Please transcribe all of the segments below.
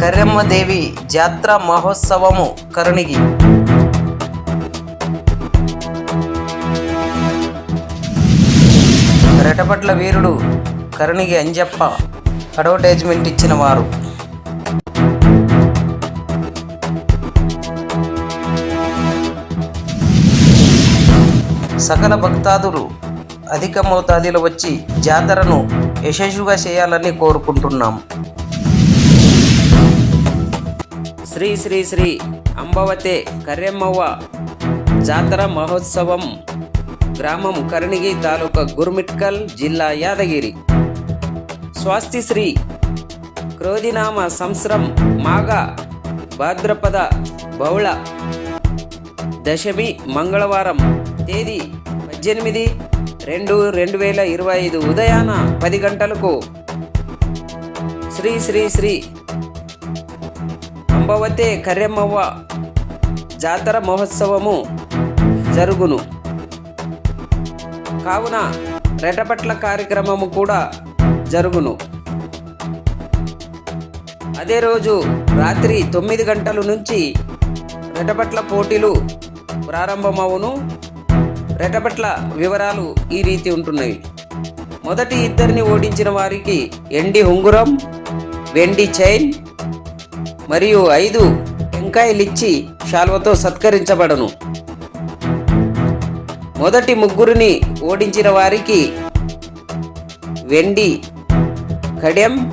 కర్యమ్మదేవి జాత్ర మహోత్సవము కరుణిగి. రెటపట్ల వీరుడు కరుణిగి Anjappa advertisement ఇచ్చిన వారు. సకల భక్తాదులు అధిక మోతాదులో వచ్చి జాతరను యశస్సుగా చేయాలని కోరుకుంటున్నాం. శ్రీ శ్రీ శ్రీ అంబవతే కర్యమ్మవ్వ జాతర మహోత్సవం గ్రామం కరణిగి తాలూకా గుర్మిట్కల్ జిల్లా యాదగిరి. స్వాస్తి శ్రీ క్రోధినామ సంవత్సరం మాఘ భాద్రపద బహుళ దశమి మంగళవారం తేదీ పద్దెనిమిది రెండు రెండు వేల ఇరవై ఐదు ఉదయాన పది గంటలకు శ్రీ శ్రీ శ్రీ అంబవతే కరెమ్మవ్వ జాతర మహోత్సవము జరుగును. కావున రెటపట్ల కార్యక్రమము కూడా జరుగును. అదే రోజు రాత్రి తొమ్మిది గంటల నుంచి రెటపట్ల పోటీలు ప్రారంభమవును. రెటపట్ల వివరాలు ఈ రీతి ఉంటున్నవి మొదటి ఇద్దరిని ఓడించిన వారికి ఎండి ఉంగురం వెండి చైన్ మరియు ఐదు టెంకాయలిచ్చి శాల్వతో సత్కరించబడను. మొదటి ముగ్గురిని ఓడించిన వారికి వెండి కడెం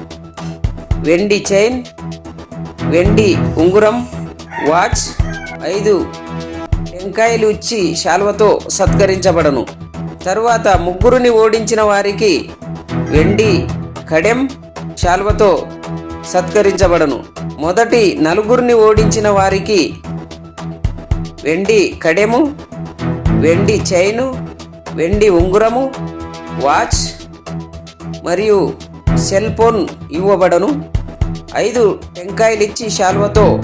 వెండి చైన్ వెండి ఉంగురం వాచ్ ఐదు టెంకాయలు ఇచ్చి శాల్వతో సత్కరించబడను. తరువాత ముగ్గురుని ఓడించిన వారికి వెండి కడెం శాల్వతో సత్కరించబడను. మొదటి నలుగురిని ఓడించిన వారికి వెండి కడెము వెండి చైను వెండి ఉంగురము వాచ్ మరియు సెల్ ఫోన్ ఇవ్వబడను. ఐదు టెంకాయలిచ్చి శాల్వతో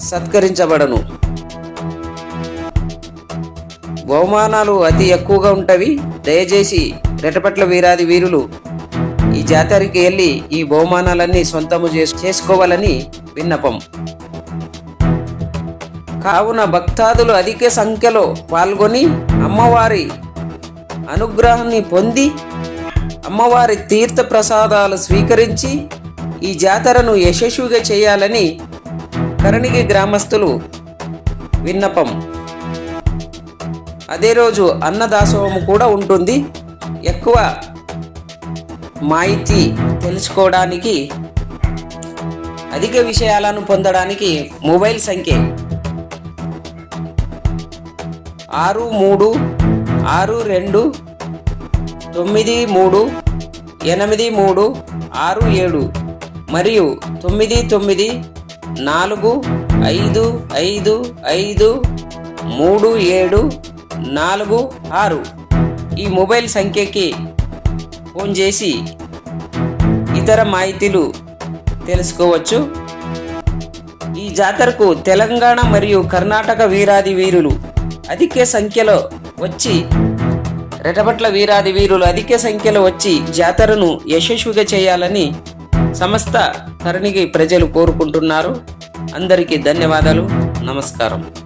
సత్కరించబడను. బహుమానాలు అతి ఎక్కువగా ఉంటవి. దయచేసి రెటపట్ల వీరాది వీరులు జాతరకి వెళ్ళి ఈ బహుమానాలన్నీ సొంతము చేసుకోవాలని విన్నపం. కావున భక్తాదులు అధిక సంఖ్యలో పాల్గొని అమ్మవారి అనుగ్రహాన్ని పొంది అమ్మవారి తీర్థ ప్రసాదాలు స్వీకరించి ఈ జాతరను యశస్విగా చేయాలని కరణిగి గ్రామస్తులు విన్నపం. అదే రోజు అన్నదాసోహం కూడా ఉంటుంది. ఎక్కువ మాహితి తెలుసుకోవడానికి అధిక విషయాలను పొందడానికి మొబైల్ సంఖ్య ఆరు మూడు ఆరు రెండు తొమ్మిది మూడు ఎనిమిది మూడు ఆరు ఏడు మరియు తొమ్మిది తొమ్మిది నాలుగు ఐదు ఐదు ఐదు మూడు ఏడు నాలుగు ఆరు ఈ మొబైల్ సంఖ్యకి ఫోన్ చేసి ఇతర మాహితీలు తెలుసుకోవచ్చు. ఈ జాతరకు తెలంగాణ మరియు కర్ణాటక వీరాది వీరులు అధిక సంఖ్యలో వచ్చి రెటపట్ల వీరాది వీరులు అధిక సంఖ్యలో వచ్చి జాతరను యశస్విగా చేయాలని సమస్త కరణిగి ప్రజలు కోరుకుంటున్నారు. అందరికీ ధన్యవాదాలు. నమస్కారం.